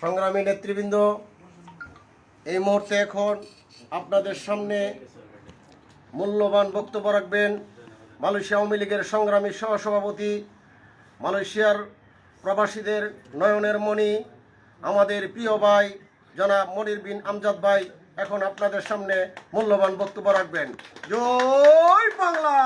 সংগ্রামী নেতৃবৃন্দ এই মুহূর্তে এখন আপনাদের সামনে মূল্যবান বক্তব্য রাখবেন। মালয়েশিয়া আওয়ামী লীগের সংগ্রামী সহসভাপতি মালয়েশিয়ার প্রবাসীদের নয়নের মণি আমাদের প্রিয় ভাই জনাব মনির বিন আমজাদ ভাই এখন আপনাদের সামনে মূল্যবান বক্তব্য রাখবেন। জয় বাংলা!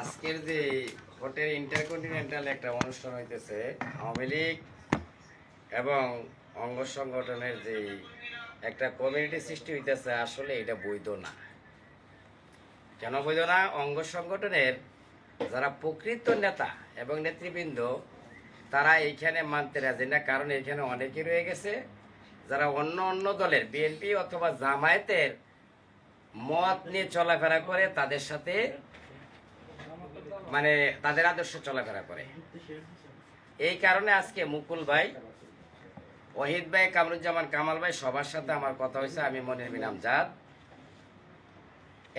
আজকের যে হোটেল ইন্টারকন্টিনেন্টাল একটা অনুষ্ঠান হইতেছে, আওয়ামী লীগ এবং অঙ্গ সংগঠনের যে একটা কমিউনিটি সৃষ্টি হইতেছে, আসলে এটা বৈধ না। কেন বৈধ না? অঙ্গ সংগঠনের যারা প্রকৃত নেতা এবং নেতৃবৃন্দ, তারা এইখানে মানতে রাজি না, কারণ এখানে অনেকে রয়ে গেছে। যারা অন্য অন্য দলের বিএনপি অথবা জামায়াতের মত নিয়ে চলাফেরা করে, তাদের সাথে মানে তাদের আদর্শ চলাফেরা করে। এই কারণে আজকে মুকুল ভাই, ওহিদ ভাই, কামরুজ্জামান কামাল ভাই সবার সাথে আমার কথা হয়েছে, আমি মনির বিন আমজাদ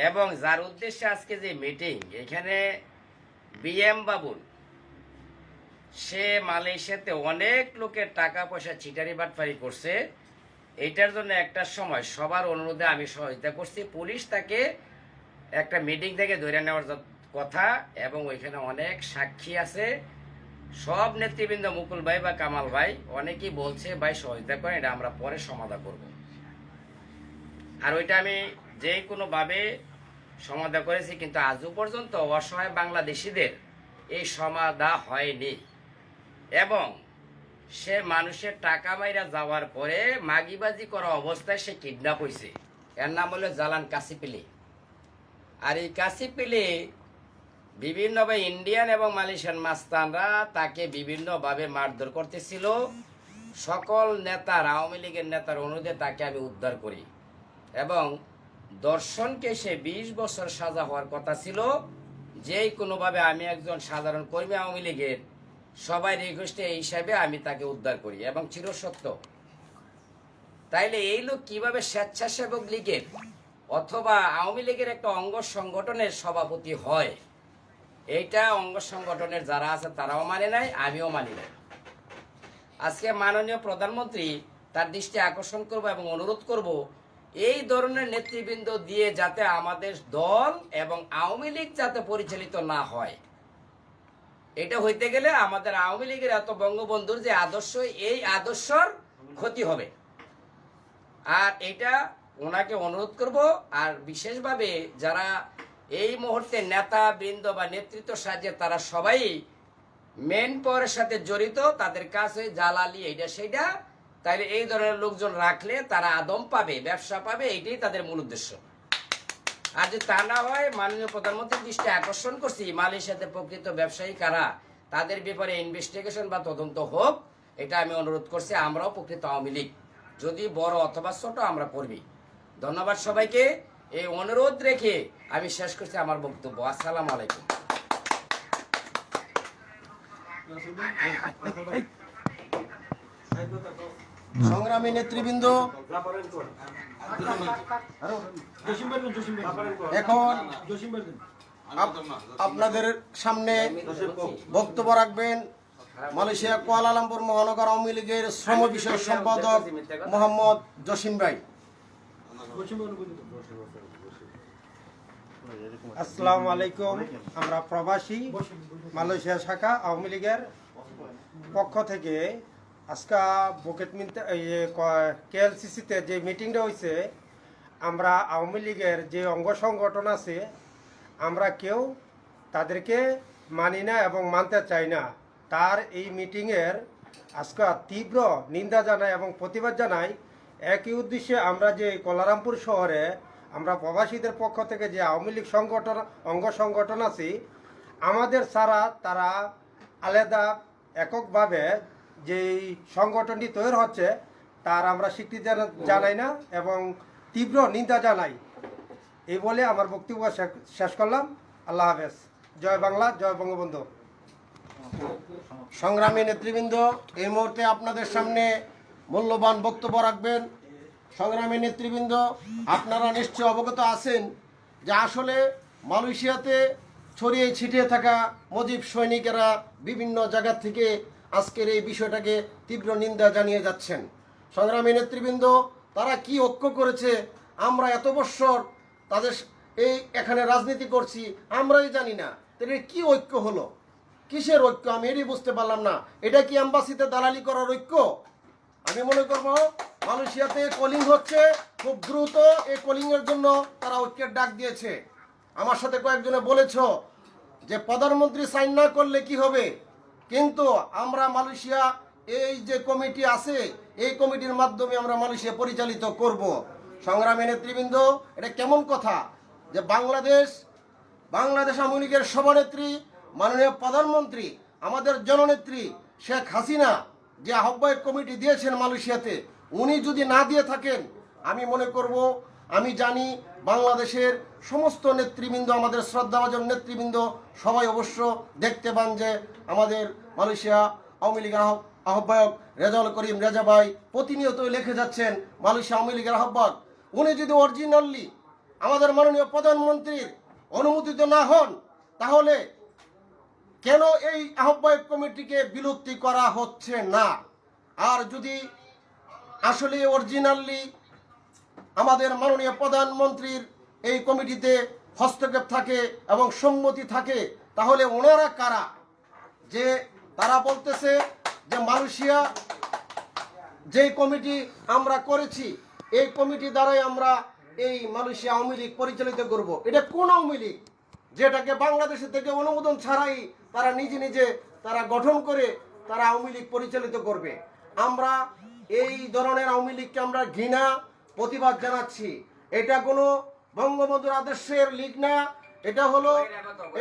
এবং যার উদ্দেশ্যে আজকে যে মিটিং এখানে বিএম বাবুল সে মালয়েশিয়াতে অনেক লোকের টাকা পয়সা চিটারি বাটফারি করছে। এটার জন্য একটা সময় সবার অনুরোধে আমি সহযোগিতা করছি। পুলিশ তাকে একটা মিটিং থেকে ধরে নেওয়ার কথা এবং ওইখানে অনেক সাক্ষী আছে। সব নেতৃবৃন্দ মুকুল ভাই বা কামাল ভাই, অনেকেই বলছে, ভাই, সহযোগিতা করেন, এটা আমরা পরে সমাধা করব। আর ওইটা আমি যে কোনোভাবে সমাধা করেছি, কিন্তু আজও পর্যন্ত অসহায় বাংলাদেশিদের এই সমাধা হয়নি। এবং সে মানুষের টাকা মাইরা যাওয়ার পরে মাগিবাজি করা অবস্থায় সে কিডন্যাপ হয়েছে এর নাম হলো জালান কাসিপিলি। আর এই কাসিপিলি বিভিন্নভাবে ইন্ডিয়ান এবং মালয়েশিয়ান মাস্তানরা তাকে বিভিন্নভাবে মারধর করতেছিল। সকল নেতার, আওয়ামী লীগের নেতার অনুরোধে তাকে আমি উদ্ধার করি। এবং দর্শনকে সে বিশ বছর সাজা হওয়ার কথা ছিল। যেই কোনোভাবে আমি একজন সাধারণ কর্মী আওয়ামী লীগের সবাই রিকোয়েস্টে এই হিসাবে আমি তাকে উদ্ধার করি, এবং চিরসত্য তাইলে এই লোক কীভাবে স্বেচ্ছাসেবক লীগের অথবা আওয়ামী লীগের একটা অঙ্গ সংগঠনের সভাপতি হয়, এইটা অঙ্গ সংগঠনের যারা আছে তারাও মানে নাই, আমিও মানি নাই। আজকে মাননীয় প্রধানমন্ত্রী তার দৃষ্টি আকর্ষণ করব এবং অনুরোধ করব, এই ধরনের নেতৃবৃন্দ দিয়ে যাতে আমাদের দল এবং আওয়ামী লীগ যাতে পরিচালিত না হয়। এটা হইতে গেলে আমাদের আওয়ামী লীগের এত বঙ্গবন্ধুর যে আদর্শ, এই আদর্শর ক্ষতি হবে। আর এটা ওনাকে অনুরোধ করব, আর বিশেষভাবে যারা এই মুহূর্তে নেতা, বৃন্দ বা নেতৃত্ব সাহায্যে তারা সবাই মেন পাওয়ারের সাথে জড়িত, তাদের কাছে জালালি এইটা সেইটা তাইলে এই ধরনের লোকজন রাখলে তারা আদম পাবে, ব্যবসা পাবে এটাই তাদের মূল উদ্দেশ্য। আর যদি তা না হয় মাননীয় প্রধানমন্ত্রীর দৃষ্টি আকর্ষণ করছি মালয়েশিয়াতে প্রকৃত ব্যবসায়ী কারা তাদের ব্যাপারে ইনভেস্টিগেশন বা তদন্ত হোক এটা আমি অনুরোধ করছি আমরাও প্রকৃত আওয়ামী লীগ যদি বড় অথবা ছোট আমরা করবি ধন্যবাদ সবাইকে এই অনুরোধ রেখে আমি শেষ করছি আমার বক্তব্য আসসালাম আলাইকুম সংগ্রামী নেতৃবৃন্দ, এখন আপনাদের সামনে বক্তব্য রাখবেন মালয়েশিয়া কুয়ালালামপুর মহানগর আওয়ামী লীগের শ্রম বিষয়ক সম্পাদক মোহাম্মদ জসিম ভাই। আসসালামু আলাইকুম। আমরা প্রবাসী মালয়েশিয়া শাখা আওয়ামী লীগের পক্ষ থেকে আজকে বুকেট কেএলসিসিতে যে মিটিংটা হয়েছে আমরা আওয়ামী লীগের যে অঙ্গ সংগঠন আছে, আমরা কেউ তাদেরকে মানি না এবং মানতে চাই না। তার এই মিটিংয়ের আজকে তীব্র নিন্দা জানাই এবং প্রতিবাদ জানাই একই উদ্দেশ্যে আমরা যে কলারামপুর শহরে আমরা প্রবাসীদের পক্ষ থেকে যে আওয়ামী লীগ সংগঠন, অঙ্গ সংগঠন আছি, আমাদের ছাড়া তারা আলাদা এককভাবে যে সংগঠনটি তৈরি হচ্ছে, তার আমরা স্বীকৃতি জানাই না এবং তীব্র নিন্দা জানাই। এই বলে আমার বক্তব্য শেষ করলাম। আল্লাহ হাফেজ। জয় বাংলা, জয় বঙ্গবন্ধু। সংগ্রামী নেতৃবৃন্দ, এই মুহূর্তে আপনাদের সামনে মূল্যবান বক্তব্য রাখবেন। সংগ্রামী নেতৃবৃন্দ, আপনারা নিশ্চয় অবগত আছেন যে আসলে মালয়েশিয়াতে ছড়িয়ে ছিটিয়ে থাকা মজিব সৈনিকেরা বিভিন্ন জায়গা থেকে আজকের এই বিষয়টাকে তীব্র নিন্দা জানিয়ে যাচ্ছেন। সংগ্রামী নেতৃবৃন্দ, তারা কি ঐক্য করেছে? আমরা এত বৎসর তাদের এই এখানে রাজনীতি করছি, আমরাই জানি না। তাহলে কি ঐক্য হলো? কিসের ঐক্য? আমি এটাই বুঝতে পারলাম না। এটা কি অ্যাম্বাসিতে দালালি করার ঐক্য? আমি মনে করব মালয়েশিয়াতে কলিং হচ্ছে, খুব দ্রুত এই কলিং এর জন্য তারা ঐক্যের ডাক দিয়েছে। আমার সাথে কয়েকজনে বলেছ যে, প্রধানমন্ত্রী সাইন না করলে কি হবে? কিন্তু আমরা মালয়েশিয়া, এই যে কমিটি আছে, এই কমিটির মাধ্যমে আমরা মালয়েশিয়া পরিচালিত করব। সংগ্রামী নেতৃবৃন্দ, এটা কেমন কথা? যে বাংলাদেশ বাংলাদেশ আওয়ামী লীগের সভানেত্রী, মাননীয় প্রধানমন্ত্রী, আমাদের জননেত্রী শেখ হাসিনা যে আহ্বায়ক কমিটি দিয়েছেন মালয়েশিয়াতে, উনি যদি না দিয়ে থাকেন, আমি মনে করব আমি জানি বাংলাদেশের সমস্ত নেতৃবৃন্দ, আমাদের শ্রদ্ধাভাজন নেতৃবৃন্দ সবাই অবশ্য দেখতে পান যে আমাদের মালয়েশিয়া আওয়ামী লীগের আহ্বায়ক রেজাউল করিম রেজা ভাই প্রতিনিয়তই লিখে যাচ্ছেন মালয়েশিয়া আওয়ামী লীগের আহ্বায়ক। উনি যদি অরিজিনালি আমাদের মাননীয় প্রধানমন্ত্রীর অনুমোদিত না হন, তাহলে কেন এই আহ্বায়ক কমিটিকে বিলুপ্তি করা হচ্ছে না? আর যদি আসলে অরিজিনালি আমাদের মাননীয় প্রধানমন্ত্রীর এই কমিটিতে হস্তক্ষেপ থাকে এবং সম্মতি থাকে, তাহলে ওনারা কারা? যে তারা বলতেছে যে মালয়েশিয়া যে কমিটি আমরা করেছি, এই কমিটি দ্বারাই আমরা এই মালয়েশিয়া আওয়ামী লীগ পরিচালিত করব। এটা কোন আওয়ামী লীগ? যেটাকে বাংলাদেশের থেকে অনুমোদন ছাড়াই তারা নিজে নিজে তারা গঠন করে তারা আওয়ামী লীগ পরিচালিত করবে। আমরা এই ধরনের আওয়ামী লীগকে আমরা ঘৃণা প্রতিবাদ জানাচ্ছি। এটা কোনো বঙ্গবন্ধুর আদর্শের লীগ না, এটা হলো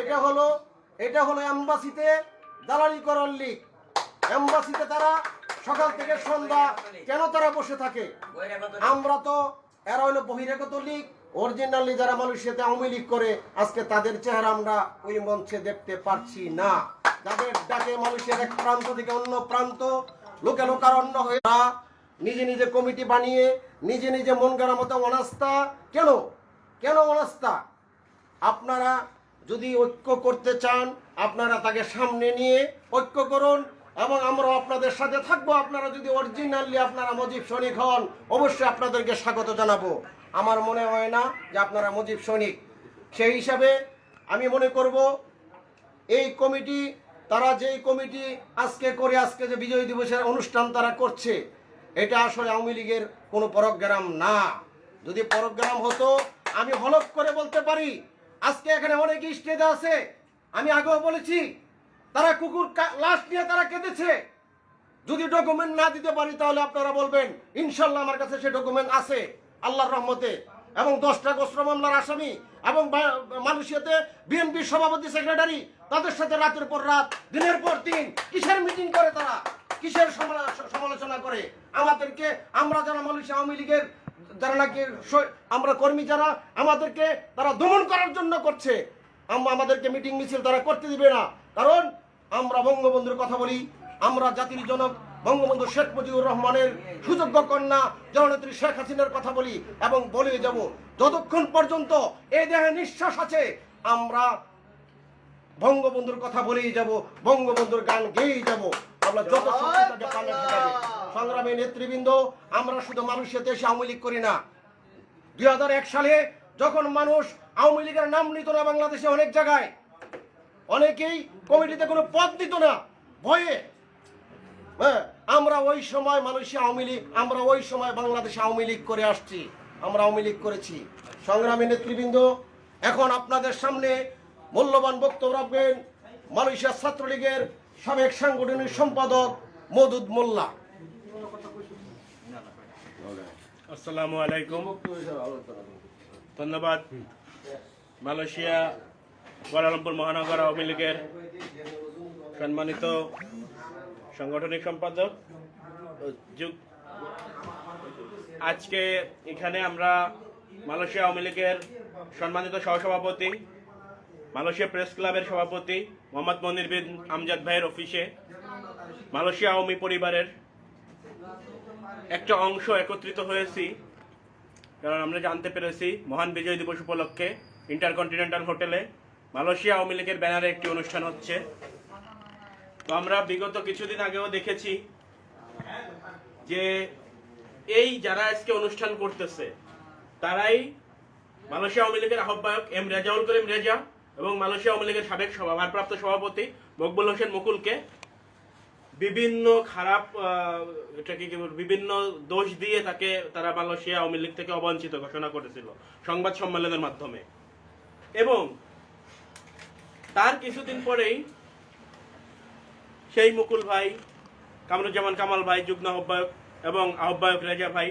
এটা হলো এটা হলো অ্যাম্বাসিতে দালালি করার লীগ। এম্বাসিতে তারা সকাল থেকে সন্ধ্যা কেন তারা বসে থাকে? আমরা তো এরা হলো বহিরাগত লীগ। অরিজিনালি যারা মালয়েশিয়াতে আওয়ামী লীগ করে, আজকে তাদের চেহারা আমরা ওই মঞ্চে দেখতে পারছি না। যাদের ডাকে মালয়েশিয়ার এক প্রান্ত থেকে অন্য প্রান্ত, লোকে লোকারণ্য হয়ে তারা নিজে নিজে কমিটি বানিয়ে, নিজে নিজে মন গড়া মতো অনাস্থা। কেন? কেন অনাস্থা? আপনারা যদি ঐক্য করতে চান, আপনারা তাকে সামনে নিয়ে ঐক্য করুন এবং আমরা আপনাদের সাথে থাকব। আপনারা যদি অরিজিনালি আপনারা মজিব সৈনিক হন, অবশ্যই আপনাদেরকে স্বাগত জানাব। আমার মনে হয় না যে আপনারা মজিব সৈনিক। সেই হিসাবে আমি মনে করব, এই কমিটি, তারা যেই কমিটি আজকে করে আজকে যে বিজয় দিবসের অনুষ্ঠান তারা করছে এটা আসলে আওয়ামী লীগের কোনো প্রোগ্রাম না। যদি প্রোগ্রাম হতো, আমি হলফ করে বলতে পারি, আজকে এখানে অনেক স্টেজ আছে, আমি আগেও বলেছি, তারা কুকুর লাশ নিয়ে তারা কেঁদেছে। যদি ডকুমেন্ট না দিতে পারি, তাহলে আপনারা বলবেন, ইনশাল্লাহ আমার কাছে সে ডকুমেন্ট আছে, আল্লাহর রহমতে। এবং দশটা গোস্র মামলার আসামি এবং মালয়েশিয়াতে বিএনপির সভাপতি, সেক্রেটারি, তাদের সাথে রাতের পর রাত, দিনের পর দিন কিসের মিটিং করে তারা? কিসের সমালো- সমালোচনা করে? আমাদেরকে আমরা যারা মালয়েশিয়া আওয়ামী লীগের, যারা নাকি আমরা কর্মী যারা, আমাদেরকে তারা দমন করার জন্য করছে। আমাদেরকে মিটিং মিছিল তারা করতে দিবে না। কারণ আমরা বঙ্গবন্ধুর কথা বলি, আমরা জাতির জনক বঙ্গবন্ধু শেখ মুজিবুর রহমানের সুযোগ্য কন্যা জননেত্রী শেখ হাসিনার কথা বলি এবং বলে যাব যতক্ষণ পর্যন্ত এই দেহে নিঃশ্বাস আছে আমরা বঙ্গবন্ধুর কথা বলেই যাব বঙ্গবন্ধুর গান গেয়েই যাব। আমরা যত সংগ্রামী নেতৃবৃন্দ আমরা শুধু মানুষের দেশে আওয়ামী লীগ করি না। দুই হাজার এক সালে যখন মানুষ আওয়ামী লীগের নাম নিত না বাংলাদেশে অনেক জায়গায় অনেকেই কমিটিতে কোনো পদ দিত না। ভয়ে হ্যাঁ আমরা ওই সময় মানুষে আওয়ামী লীগ, আমরা ওই সময় বাংলাদেশে আওয়ামী লীগ করে আসছি, আমরা আওয়ামী লীগ করেছি। সংগ্রামী নেতৃবৃন্দ, এখন আপনাদের সামনে মূল্যবান বক্তব্য রাখবেন মালয়েশিয়া ছাত্রলীগের সাবেক সাংগঠনিক সম্পাদক মদুদ মোল্লা। আসসালামু আলাইকুম। ধন্যবাদ। মালয়েশিয়া, কুয়ালালামপুর মহানগর আওয়ামী লীগের সম্মানিত সাংগঠনিক সম্পাদক, যুগ আজকে এখানে আমরা মালয়েশিয়া আওয়ামী লীগের সম্মানিত সহসভাপতি, মালয়েশিয়া প্রেস ক্লাবের সভাপতি মোহাম্মদ মনির বিন আমজাদ ভাইয়ের অফিসে, মালয়েশিয়া আওয়ামী পরিবারের একটা অংশ একত্রিত হয়েছি। কারণ আমরা জানতে পেরেছি, মহান বিজয় দিবস উপলক্ষে ইন্টারকন্টিনেন্টাল হোটেলে মালয়েশিয়া আওয়ামী লীগের ব্যানারে একটি অনুষ্ঠান হচ্ছে। তো আমরা বিগত কিছুদিন আগেও দেখেছি যে এই যারা আজকে অনুষ্ঠান করতেছে, তারাই মালয়েশিয়া আওয়ামী লীগের আহ্বায়ক এম রেজাউল করিম রেজা এবং মালয়েশিয়া আওয়ামী লীগের সাবেক ভারপ্রাপ্ত সভাপতি মকবুল হোসেন মুকুলকে বিভিন্ন খারাপ কি বিভিন্ন দোষ দিয়ে তাকে তারা মালয়েশিয়া আওয়ামী লীগ থেকে অবাঞ্ছিত ঘোষণা করেছিল সংবাদ সম্মেলনের মাধ্যমে। এবং তার কিছুদিন পরেই সেই মুকুল ভাই, কামরুজ্জামান কামাল ভাই, যুগ্ম আহ্বায়ক এবং আহ্বায়ক রেজা ভাই,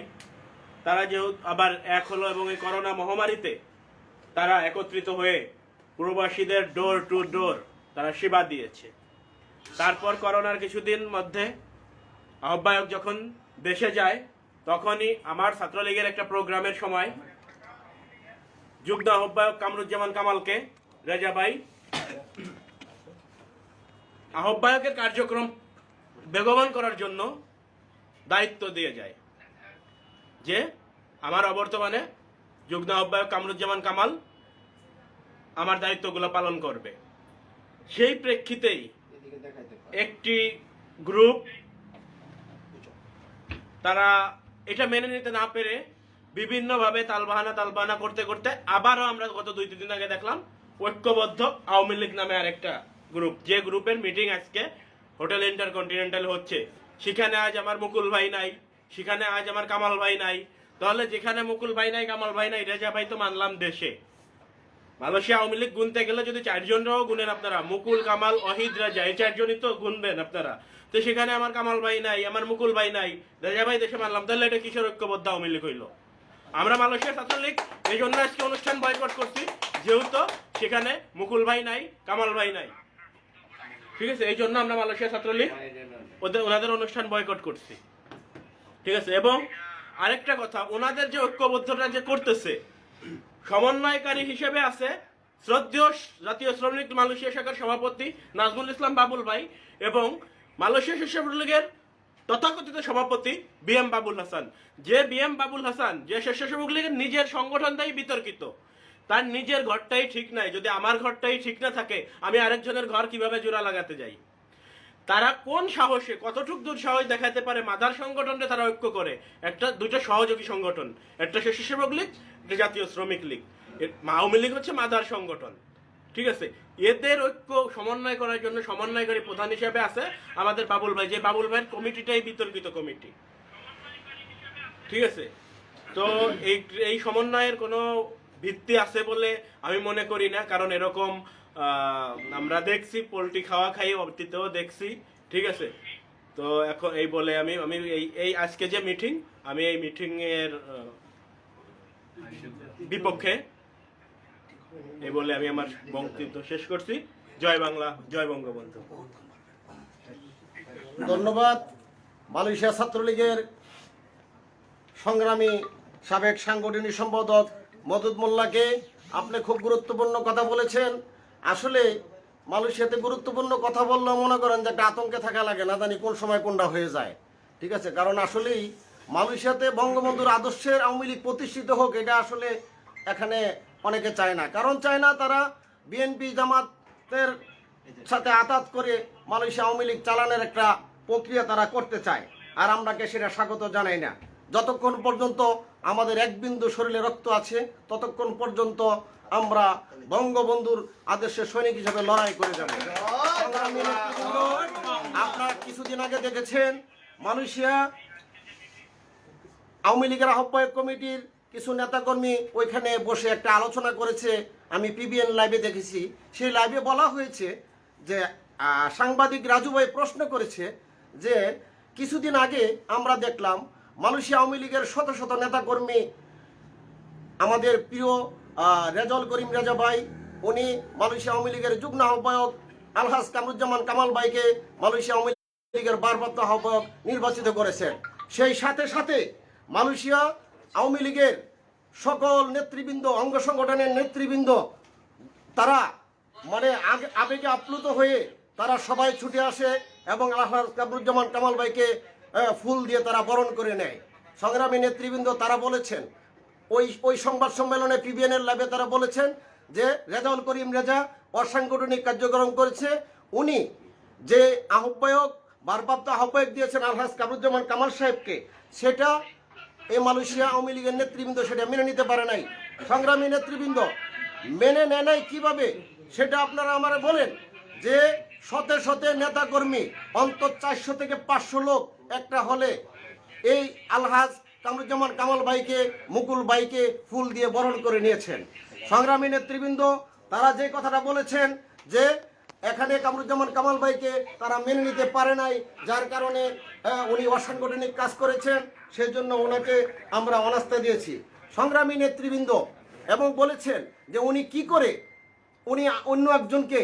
তারা যেহেতু আবার এক হলো এবং এই করোনা মহামারীতে তারা একত্রিত হয়ে প্রবাসীদের ডোর টু ডোর তারা সেবা দিয়েছে। তারপর করোনার কিছুদিন মধ্যে আহ্বায়ক যখন দেশে যায়, তখনই আমার ছাত্রলীগের একটা প্রোগ্রামের সময় যুগ্ম আহ্বায়ক কামরুজ্জামান কামালকে, রেজা ভাই আহ্বায়কের কার্যক্রম বেগবান করার জন্য দায়িত্ব দিয়ে যায়। যে আমার অবর্তমানে যুগ্ম আহ্বায়ক কামরুজ্জামান কামাল আমার দায়িত্বগুলো পালন করবে। সেই প্রেক্ষিতেই একটি গ্রুপ তারা এটা মেনে নিতে না পেরে বিভিন্নভাবে তালবাহানা তালবাহানা করতে করতে আবারও আমরা গত দুই তিন দিন আগে দেখলাম ঐক্যবদ্ধ আওয়ামী লীগ নামে আরেকটা গ্রুপ যে গ্রুপের মিটিং আজকে হোটেল ইন্টারকন্টিনেন্টাল হচ্ছে। সেখানে আজ আমার মুকুল ভাই নাই, সেখানে আজ আমার কামাল ভাই নাই। তাহলে যেখানে মুকুল ভাই নাই, কামাল ভাই নাই, রেজা ভাই তো মানলাম দেশে। মালয়েশিয়া আওয়ামী লীগ গুনতে গেলে যদি চারজনরাও গুনেন আপনারা, মুকুল, কামাল, অহিদ, রাজা, এই চারজনই তো গুনবেন আপনারা। তো সেখানে আমার কামাল ভাই নাই, আমার মুকুল ভাই নাই, রাজা ভাই দেশে মানলাম, তাহলে এটা কিশোর ঐক্যবদ্ধ আওয়ামী লীগ হইল? আমরা মালয়েশিয়া ছাত্রলীগ, এই জন্য আজকে অনুষ্ঠান বয়কট করছি। যেহেতু সেখানে মুকুল ভাই নাই, কামাল ভাই নাই। ঠিক আছে, এই জন্য আমরা মালয়েশিয়া ছাত্রলীগ ওদের ওনাদের অনুষ্ঠান বয়কট করছি। ঠিক আছে, এবং আরেকটা কথা, ওনাদের যে ঐক্যবদ্ধতা যে করতেছে, সমন্বয়কারী হিসেবে আছে শ্রদ্ধেয় জাতীয় শ্রমিক মালয়েশিয়া শাখার সভাপতি নাজমুল ইসলাম বাবুল ভাই এবং মালয়েশিয়া স্বেচ্ছাসেবক তথাকথিত সভাপতি বি এম বাবুল হাসান। যে বি এম বাবুল হাসান, যে স্বেচ্ছাসেবক লীগের নিজের সংগঠনটাই বিতর্কিত। তার নিজের ঘরটাই ঠিক নাই। যদি আমার ঘরটাই ঠিক না থাকে, আমি আরেকজনের ঘর কীভাবে জোড়া লাগাতে যাই? তারা কোন সাহসে, কতটুক দূর সাহস দেখাতে পারে মাদার সংগঠনটা তারা ঐক্য করে? একটা, দুটো সহযোগী সংগঠন, একটা স্বেচ্ছাসেবক লীগ, একটা জাতীয় শ্রমিক লীগ। আওয়ামী লীগ হচ্ছে মাদার সংগঠন। ঠিক আছে? এদের ঐক্য সমন্বয় করার জন্য সমন্বয়কারী প্রধান হিসেবে আছে আমাদের বাবুল ভাই। যে বাবুল ভাইয়ের কমিটিটাই বিতর্কিত কমিটি। ঠিক আছে? তো এই এই সমন্বয়ের কোনো ভিত্তি আছে বলে আমি মনে করি না, কারণ এরকম আমরা দেখছি, পোলট্রি খাওয়া খাই, অতীতেও দেখছি, ঠিক আছে? তো এখন এই বলে আমি আমি এই এই আজকে যে মিটিং আমি এই মিটিং এর বিপক্ষে এই বলে আমি আমার বক্তৃত্ব শেষ করছি। জয় বাংলা, জয় বঙ্গবন্ধু। ধন্যবাদ। মালয়েশিয়া ছাত্রলীগের সংগ্রামী সাবেক সাংগঠনিক সম্পাদক মদুদ মোল্লাকে আপনি খুব গুরুত্বপূর্ণ কথা বলেছেন। আসলে মালয়েশিয়াতে গুরুত্বপূর্ণ কথা বললেও মনে করেন যে একটা আতঙ্কে থাকা লাগে, না জানি কোন সময় কোনটা হয়ে যায়। ঠিক আছে? কারণ আসলেই মালয়েশিয়াতে বঙ্গবন্ধুর আদর্শের আওয়ামী লীগ প্রতিষ্ঠিত হোক, এটা আসলে এখানে অনেকে চায় না। কারণ চায় না তারা বিএনপি জামাতের সাথে আতাত করে মালয়েশিয়া আওয়ামী লীগ চালানোর একটা প্রক্রিয়া তারা করতে চায়। আর আমরাকে সেটা স্বাগত জানাই না। যতক্ষণ পর্যন্ত আমাদের এক বিন্দু শরীরে রক্ত আছে, ততক্ষণ পর্যন্ত আমরা বঙ্গবন্ধুর আদর্শের সৈনিক হিসেবে লড়াই করে যাব। আপনারা কিছুদিন আগে দেখেছেন, মালয়েশিয়া আওয়ামী লীগের আহ্বায়ক কমিটির কিছু নেতাকর্মী ওইখানে বসে একটা আলোচনা করেছে, আমি পিবিএন লাইভে দেখেছি। সেই লাইভে বলা হয়েছে যে সাংবাদিক রাজু ভাই প্রশ্ন করেছে যে, কিছুদিন আগে আমরা দেখলাম মালয়েশিয়া আওয়ামী লীগের শত শত নেতাকর্মী, আমাদের প্রিয় রেজল করিম রেজা ভাই, উনি মালয়েশিয়া আওয়ামী লীগের যুগ্ম আহ্বায়ক, আলহাজ কামরুজ্জামান কামাল ভাইকে মালয়েশিয়া আওয়ামী লীগের ভারপ্রাপ্ত আহ্বায়ক নির্বাচিত করেছেন। সেই সাথে সাথে মালয়েশিয়া আওয়ামী লীগের সকল নেতৃবৃন্দ, অঙ্গ সংগঠনের নেতৃবৃন্দ, তারা মানে আগে- আবেগে আপ্লুত হয়ে তারা সবাই ছুটে আসে এবং আলহাজ কামরুজ্জামান কামাল ভাইকে ফুল দিয়ে তারা বরণ করে নেয়। সংগ্রামী নেতৃবৃন্দ তারা বলেছেন, ওই ওই সংবাদ সম্মেলনে পিবিএন এর ল্যাবে তারা বলেছেন যে, রেজাউল করিম রেজা অসাংগঠনিক কার্যক্রম করেছে। উনি যে আহ্বায়ক, ভারপ্রাপ্ত আহ্বায়ক দিয়েছেন আলহাজ কামরুজ্জামান কামাল সাহেবকে, সেটা এই মালয়েশিয়া আওয়ামী লীগের নেতৃবৃন্দ সেটা মেনে নিতে পারে নাই। সংগ্রামী নেতৃবৃন্দ মেনে নেয় নাই কীভাবে? সেটা আপনারা আমারে বলেন যে, শতে শতে নেতাকর্মী, অন্তত চারশো থেকে পাঁচশো লোক একটা হলে এই আলহাজ কামরুজ্জামান কামাল ভাইকে, মুকুল ভাইকে ফুল দিয়ে বরণ করে নিয়েছেন। সংগ্রামী নেতৃবৃন্দ, তারা যে কথাটা বলেছেন যে, এখানে কামরুজ্জামান কামাল ভাইকে তারা মেনে নিতে পারে নাই, যার কারণে উনি অসাংগঠনিক কাজ করেছেন, সেজন্য ওনাকে আমরা অনাস্থা দিয়েছি। সংগ্রামী নেতৃবৃন্দ, এবং বলেছেন যে উনি কি করে, উনি অন্য একজনকে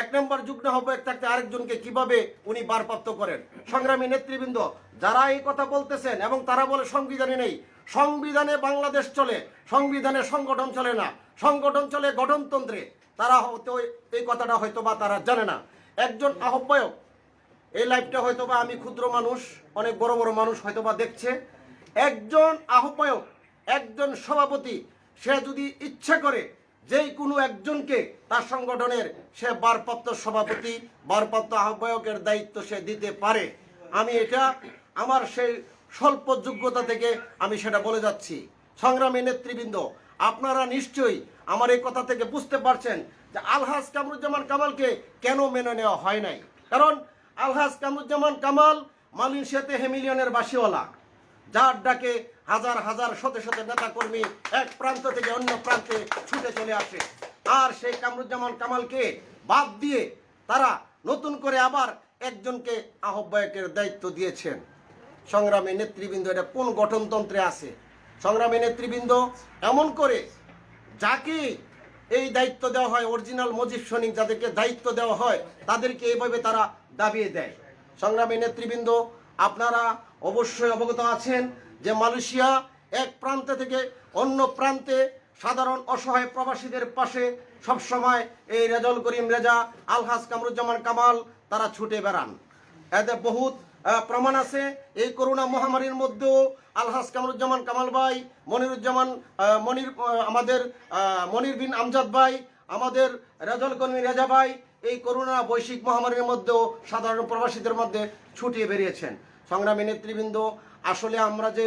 এক নম্বর যুগ্ম আহ্বায়ক থাকতে আরেকজনকে কীভাবে উনি বারপ্রাপ্ত করেন? সংগ্রামী নেতৃবৃন্দ, যারা এই কথা বলতেছেন এবং তারা বলে সংবিধানে নেই। সংবিধানে বাংলাদেশ চলে, সংবিধানে সংগঠন চলে না। সংগঠন চলে গঠনতন্ত্রে। তারা হয়তো এই কথাটা হয়তো বা তারা জানে না। একজন আহ্বায়ক, এই লাইভটা হয়তো বা আমি ক্ষুদ্র মানুষ, অনেক বড় বড় মানুষ হয়তো বা দেখছে। একজন আহ্বায়ক, একজন সভাপতি, সে যদি ইচ্ছা করে যেই কোনো একজনকে তার সংগঠনের সে বারপ্রাপ্ত সভাপতি বারপ্রাপ্ত আহ্বায়কের দায়িত্ব সে দিতে পারে। আমি এটা, আমার সেই স্বল্প যোগ্যতা থেকে আমি সেটা বলে যাচ্ছি। সংগ্রামী নেতৃবৃন্দ, আপনারা নিশ্চয়ই আমার এই কথা থেকে বুঝতে পারছেন যে আলহাজ কামরুজ্জামান কামালকে কেন মেনে নেওয়া হয় নাই। কারণ আলহাজ কামরুজ্জামান কামাল মালয়েশিয়াতে হেমিলিয়নের বাসিওয়ালা, যার ডাকে হাজার হাজার শত শত নেতা কর্মী এক প্রান্ত থেকে অন্য প্রান্তে ছুটে চলে আসে। আর সেই কামরুজ্জামান কামালকে বাদ দিয়ে তারা নতুন করে আবার একজনকে আহ্বায়কের দায়িত্ব দিয়েছেন। সংগ্রামী নেতৃবৃন্দ, এটা কোন গঠনতন্ত্রে আছে? সংগ্রামী নেতৃবৃন্দ, এমন করে যাকে এই দায়িত্ব দেওয়া হয়, অরিজিনাল মজিব সৈনিক যাদেরকে দায়িত্ব দেওয়া হয়, তাদেরকে এইভাবে তারা দাবিয়ে দেয়। সংগ্রামী নেতৃবৃন্দ, আপনারা অবশ্যই অবগত আছেন যে মালয়েশিয়া এক প্রান্ত থেকে অন্য প্রান্তে সাধারণ অসহায় প্রবাসীদের পাশে সবসময় এই রেজল করিম রেজা, আলহাজ কামরুজ্জামান কামাল, তারা ছুটে বেড়ান। এতে বহুত প্রমাণ আছে। এই করোনা মহামারীর মধ্যেও আলহাজ কামরুজ্জামান কামাল ভাই, মনিরুজ্জামান মনির আমাদের মনির বিন আমজাদ ভাই, আমাদের রেজল কর্মী রেজা ভাই এই করোনা বৈশ্বিক মহামারীর মধ্যেও সাধারণ প্রবাসীদের মধ্যে ছুটিয়ে বেরিয়েছেন। সংগ্রামী নেতৃবৃন্দ আসলে আমরা যে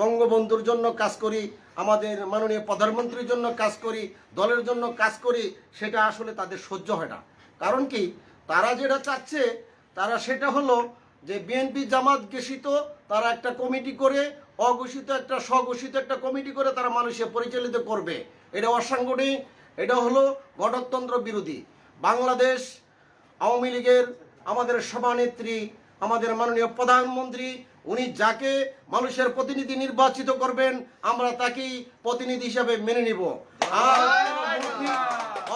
বঙ্গবন্ধুর জন্য কাজ করি, আমাদের মাননীয় প্রধানমন্ত্রীর জন্য কাজ করি, দলের জন্য কাজ করি, সেটা আসলে তাদের সহ্য হয় না। কারণ কি? তারা যেটা চাচ্ছে, তারা সেটা হলো যে, বিএনপি জামাত ঘোষিত, তারা একটা কমিটি করে, অঘোষিত একটা, স্বঘোষিত একটা কমিটি করে তারা মানুষে পরিচালিত করবে। এটা অসাংগঠনিক, এটা হলো গণতন্ত্র বিরোধী। বাংলাদেশ, আওয়ামী লীগের আমাদের সভানেত্রী, আমাদের মাননীয় প্রধানমন্ত্রী উনি যাকে মানুষের প্রতিনিধি নির্বাচিত করবেন, আমরা তাকেই প্রতিনিধি হিসাবে মেনে নিব।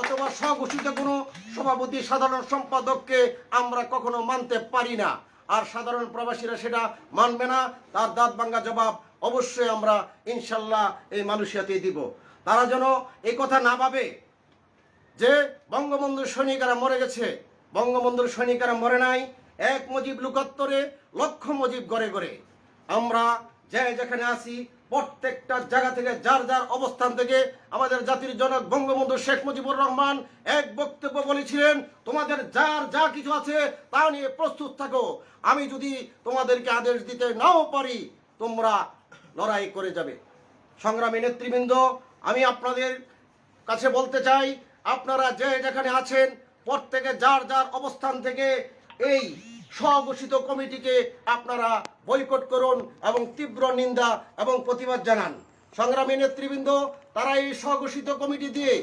অথবা স্বঘোষিত কোনো সভাপতি সাধারণ সম্পাদককে আমরা কখনো মানতে পারি না। আর সাধারণ প্রবাসীরা সেটা মানবে না, তার দাঁত ভাঙ্গা জবাব অবশ্যই আমরা ইনশাল্লাহ এই মালয়েশিয়াতে দিব। তারা যেন এই কথা না ভাবে যে বঙ্গবন্ধুর সৈনিকেরা মরে গেছে, বঙ্গবন্ধুর সৈনিকেরা মরে নাই এক মজিব লুকাত্তরে, লক্ষ মজিব গড়ে গড়ে। আমরা যে যেখানে আসি প্রত্যেকটা জায়গা থেকে যার যার অবস্থান থেকে আমাদের জাতির জনক বঙ্গবন্ধু শেখ মুজিবুর রহমান এক বক্তব্য বলেছিলেন, তোমাদের যার যা কিছু আছে তা নিয়ে প্রস্তুত থাকো। আমি যদি তোমাদেরকে আদেশ দিতে নাও পারি, তোমরা লড়াই করে যাবে। সংগ্রামী নেতৃবৃন্দ, আমি আপনাদের কাছে বলতে চাই, আপনারা যে যেখানে আছেন, প্রত্যেকে যার যার অবস্থান থেকে এই স্বঘোষিত কমিটিকে আপনারা বয়কট করুন এবং তীব্র নিন্দা এবং প্রতিবাদ জানান। সংগ্রামী নেতৃবৃন্দ তারা এই স্বঘোষিত কমিটি দিয়ে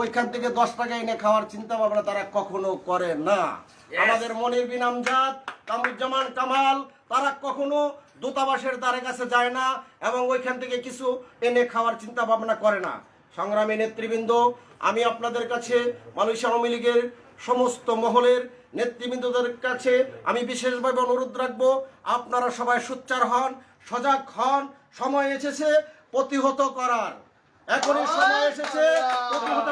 ওইখান থেকে দশ টাকা এনে খাওয়ার চিন্তা ভাবনা তারা কখনো করে না. আমাদের মনির বিন আমজাদ কামরুজ্জামান কামাল তারা কখনো দূতাবাসের দ্বারে কাছে যায় না এবং ওইখান থেকে কিছু এনে খাওয়ার চিন্তা ভাবনা করে না। সংগ্রামী নেতৃবৃন্দ আমি আপনাদের কাছে মালয়েশিয়া আওয়ামী লীগের সমস্ত মহলের নেতৃবৃন্দদের কাছে আমি বিশেষভাবে অনুরোধ রাখব, আপনারা সবাই সোচ্চার হন, সজাগ হন, সময় এসেছে প্রতিহত করার। এখনই সময় এসেছে প্রতিহত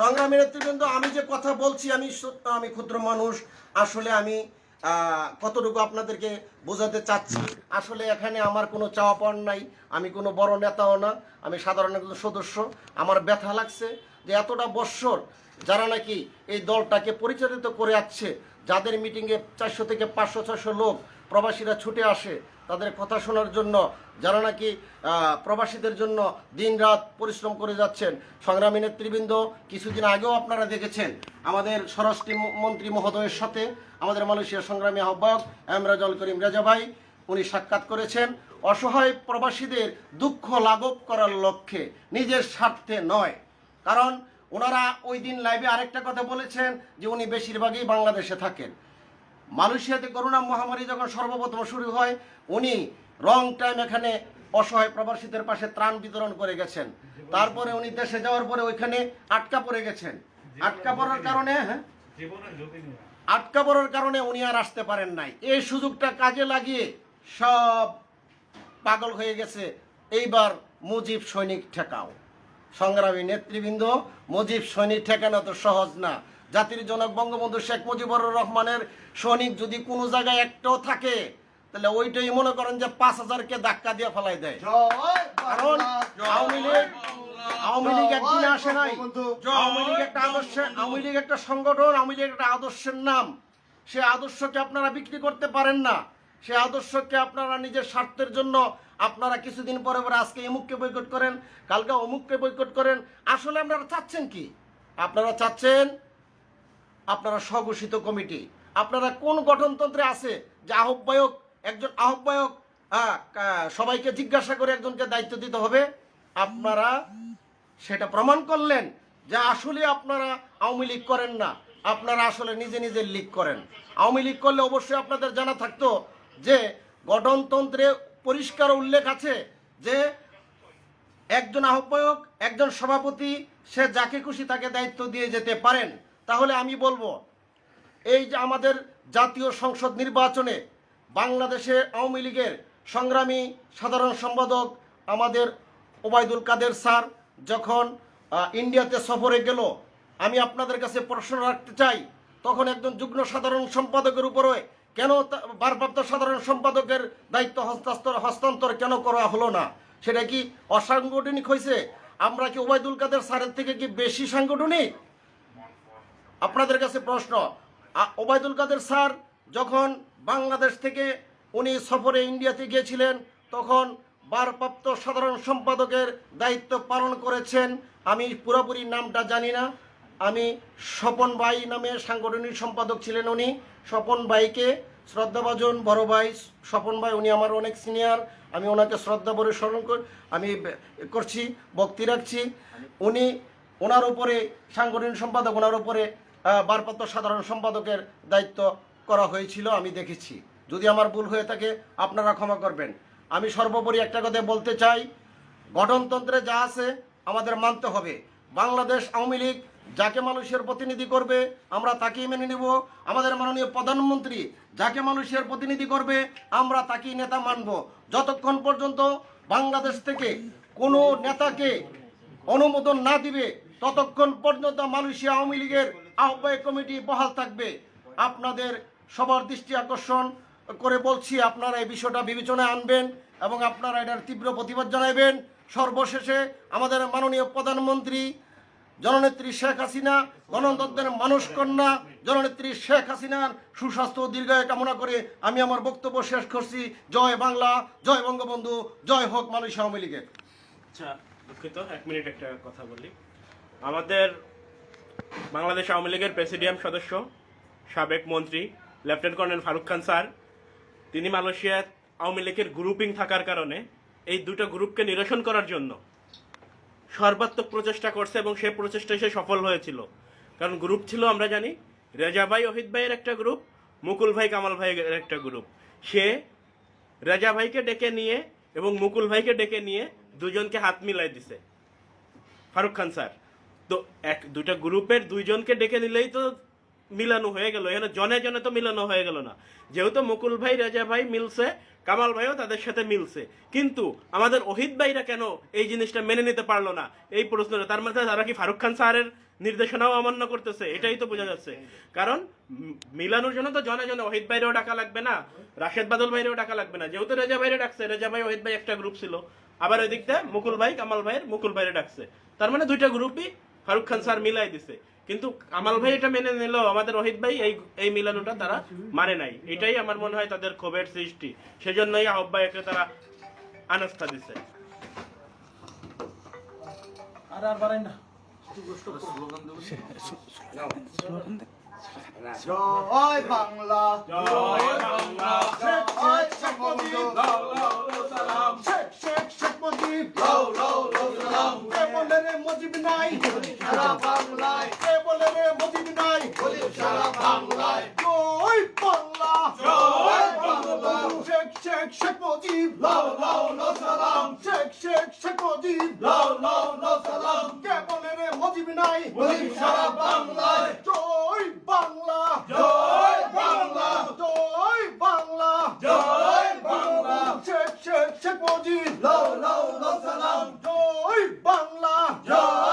সংগ্রামী নেতৃবৃন্দ, আমি যে কথা বলছি, আমি আমি ক্ষুদ্র মানুষ। আসলে আমি কতটুকু আপনাদেরকে বোঝাতে চাচ্ছি? আসলে এখানে আমার কোনো চাওয়া পাওয়ার নাই, আমি কোনো বড় নেতাও না, আমি সাধারণ একজন সদস্য। আমার ব্যথা লাগছে যে এতটা বৎসর যারা নাকি এই দলটাকে পরিচালিত করে আসছে, যাদের মিটিংয়ে চারশো থেকে পাঁচশো ছশো লোক প্রবাসীরা ছুটে আসে, তাদের কথা শোনার জন্য, যারা নাকি প্রবাসীদের জন্য দিনরাত পরিশ্রম করে যাচ্ছেন, সংগ্রামী নেতৃবৃন্দ, কিছুদিন আগেও আপনারা দেখেছেন আমাদের স্বরাষ্ট্র মন্ত্রী মহোদয়ের সাথে আমাদের মালয়েশিয়া সংগ্রামী আহ্বায়ক এমরাজল করিম রাজা ভাই উনি সাক্ষাৎ করেছেন। অসহায় প্রবাসীদের দুঃখ লাঘব করার লক্ষ্যে, নিজের স্বার্থে নয়। কারণ ওনারা ওই দিন লাইভে আরেকটা কথা বলেছেন যে উনি বেশিরভাগই বাংলাদেশে থাকেন। মালয়েশিয়াতে করোনা মহামারী যখন সর্বপ্রথম শুরু হয়, উনি রং টাইম এখানে অসহায় প্রবাসীদের পাশে ত্রাণ বিতরণ করে গেছেন। তারপরে উনি দেশে যাওয়ার পরে ওইখানে আটকা পড়ে গেছেন। আটকা পড়ার কারণে হ্যাঁ? আটকা পড়ার কারণে উনি আর আসতে পারেন নাই। এই সুযোগটা কাজে লাগিয়ে সব পাগল হয়ে গেছে। এইবার মুজিব সৈনিক ঠেকাও। সংগ্রামী নেতৃবৃন্দ মুজিব সৈনিক ঠেকানো তো সহজ না। জাতির জনক বঙ্গবন্ধু শেখ মুজিবুর রহমানের সৈনিক যদি কোনো জায়গায় একটাও থাকে তাহলে ওইটাই মনে করেন যে পাঁচ হাজারকে ধাক্কা দিয়ে ফেলাই দেয়। কারণ আওয়ামী লীগ আওয়ামী লীগ একদিনে আসে নাই। আওয়ামী লীগ একটা আদর্শ আওয়ামী লীগ একটা সংগঠন আওয়ামী লীগ একটা আদর্শের নাম। সে আদর্শকে আপনারা বিক্রি করতে পারেন না। সে আদর্শকে আপনারা নিজের স্বার্থের জন্য আপনারা কিছুদিন পরে পরে আজকে অমুককে বৈকট করেন কালকে অমুককে বৈকট করেন। আসলে আপনারা চাচ্ছেন কি? আপনারা চাচ্ছেন আপনারা স্বঘোষিত কমিটি। আপনারা কোন গঠনতন্ত্রে আছে? যে আহ্বায়ক একজন আহ্বায়ক আহ, সবাইকে জিজ্ঞাসা করে একজনকে দায়িত্ব দিতে হবে। আপনারা সেটা প্রমাণ করলেন যে আসলে আপনারা আওয়ামী লীগ করেন না। আপনারা আসলে নিজে নিজে লীগ করেন। আওয়ামী লীগ করলে অবশ্যই আপনাদের জানা থাকতো যে গঠনতন্ত্রে পরিষ্কার উল্লেখ আছে যে একজন আহ্বায়ক, একজন সভাপতি, সে যাকে খুশি তাকে দায়িত্ব দিয়ে যেতে পারেন। তাহলে আমি বলব, এই যে আমাদের জাতীয় সংসদ নির্বাচনে বাংলাদেশে আওয়ামী লীগের সংগ্রামী সাধারণ সম্পাদক আমাদের ওবায়দুল কাদের স্যার যখন ইন্ডিয়াতে সফরে গেল, আমি আপনাদের কাছে প্রশ্ন রাখতে চাই, তখন একজন যুগ্ম সাধারণ সম্পাদকের উপরে কেন ভারপ্রাপ্ত সাধারণ সম্পাদকের দায়িত্ব হস্তান্তর হস্তান্তর কেন করা হলো না? সেটা কি অসাংগঠনিক হয়েছে? আমরা কি ওবায়দুল কাদের স্যারের থেকে কি বেশি সাংগঠনিক? আপনাদের কাছে প্রশ্ন ওবায়দুল কাদের স্যার যখন বাংলাদেশ থেকে উনি সফরে ইন্ডিয়াতে গিয়েছিলেন, তখন ভারপ্রাপ্ত সাধারণ সম্পাদকের দায়িত্ব পালন করেছেন। আমি পুরোপুরি নামটা জানি না। আমি স্বপন ভাই নামে সাংগঠনিক সম্পাদক ছিলেন উনি। স্বপন ভাইকে শ্রদ্ধাভাজন বড় ভাই স্বপন ভাই উনি আমার অনেক সিনিয়র। আমি ওনাকে শ্রদ্ধা ভরে স্মরণ কর আমি করছি ভক্তি রাখছি। উনি ওনার উপরে সাংগঠনিক সম্পাদক ওনার উপরে আহ, ভারপ্রাপ্ত সাধারণ সম্পাদকের দায়িত্ব করা হয়েছিল আমি দেখেছি। যদি আমার ভুল হয়ে থাকে আপনারা ক্ষমা করবেন। আমি সর্বোপরি একটা কথা বলতে চাই, গঠনতন্ত্রে যা আছে আমাদের মানতে হবে। বাংলাদেশ আওয়ামী লীগ যাকে মানুষের প্রতিনিধি করবে, আমরা তাকেই মেনে নেব। আমাদের মাননীয় প্রধানমন্ত্রী যাকে মানুষের প্রতিনিধি করবে, আমরা তাকেই নেতা মানব। যতক্ষণ পর্যন্ত বাংলাদেশ থেকে কোনো নেতাকে অনুমোদন না দিবে, ততক্ষণ পর্যন্ত মালয়েশিয়া আওয়ামী লীগের আহ্বায়ক কমিটি বহাল থাকবে। আপনাদের সবার দৃষ্টি আকর্ষণ করে বলছি, আপনারা এই বিষয়টা বিবেচনায় আনবেন এবং আপনারা এটার তীব্র প্রতিবাদ জানাবেন সর্বশেষে আমাদের মাননীয় প্রধানমন্ত্রী, জননেত্রী শেখ হাসিনা, গণতন্ত্রের মানুষ কন্যা, জননেত্রী শেখ হাসিনার সুস্বাস্থ্য দীর্ঘায়ু কামনা করে আমি আমার বক্তব্য শেষ করছি। জয় বাংলা, জয় বঙ্গবন্ধু, জয় হোক মালয়েশিয়া আওয়ামী লীগের। আচ্ছা দুঃখিত, এক মিনিট একটা কথা বলি। আমাদের বাংলাদেশ আওয়ামী লীগের প্রেসিডিয়াম সদস্য, সাবেক মন্ত্রী, lieutenant colonel Faruk Khan sir তিনি মালয়েশিয়ার আওয়ামী লীগের গ্রুপিং থাকার কারণে এই দুটো গ্রুপকে নিরসন করার জন্য সর্বাত্মক প্রচেষ্টা করছে এবং সে প্রচেষ্টায় সে সফল হয়েছিল। কারণ গ্রুপ ছিল, আমরা জানি, রেজা ভাই, অহিত ভাইয়ের একটা গ্রুপ মুকুল ভাই, কামাল ভাইয়ের একটা গ্রুপ সে রেজা ভাইকে ডেকে নিয়ে এবং মুকুল ভাইকে ডেকে নিয়ে দুজনকে হাত মিলাই দিছে। ফারুক খান স্যার। তো এক, দুটা গ্রুপের দুইজনকে ডেকে নিলেই তো মিলানো হয়ে গেল। এখানে জনে জনে তো মিলানো হয়ে গেল না। যেহেতু মুকুল ভাই, রেজা ভাই মিলছে, কামাল ভাইও তাদের সাথে মিলছে। কিন্তু আমাদের ওহিদ ভাইরা কেন এই জিনিসটা মেনে নিতে পারল না? এই প্রশ্নটা। তার মধ্যে তারা কি ফারুক খান স্যারের নির্দেশনাও অমান্য করতেছে? এটাই তো বোঝা যাচ্ছে। কারণ মিলানোর জন্য তো জনে জনে ওহিদ ভাইরেও ডাকা লাগবে না। রাশেদ বাদল ভাইরেও ডাকা লাগবে না। যেহেতু রেজা ভাইরে ডাকছে, রেজা ভাই, অহিত ভাই একটা গ্রুপ ছিল। আবার ওই দিকটা মুকুল ভাই, কামাল ভাইয়ের মুকুল ভাইরে ডাকছে। তার মানে দুইটা গ্রুপই ফারুক খান স্যার মিলাই দিছে। কিন্তু কামাল ভাই এটা মেনে নিল আমাদের রোহিত ভাই এই এই মিলানোটা তারা মানে নাই এটাই আমার মনে হয় তাদের ক্ষোভের সৃষ্টি সেজন্যই আহ্বায়কে তারা আনাস্থা দিছে আর আর বাড়াই না জয় বাংলা জয় বাংলা শেখ শেখ মুজিব শেখ শেখ মুজিব কে বলে রে মুজিব নাই। সারা বাংলায়। কে বলে রে মুজিব নাই। সারা বাংলায়। জয় বাংলা। জয় বাংলা শেখ শেখ শেখ মুজিব। লাও লাও সালাম। শেখ শেখ শেখ মুজিব। লাও লাও লো সালাম। কে বলে রে মুজিব নাই। মুজিব সারা বাংলায়। জয় বাংলা। জয় সালাউদ্দিন লাউ লাউ লাউ সালাম জয়। বাংলা জয়।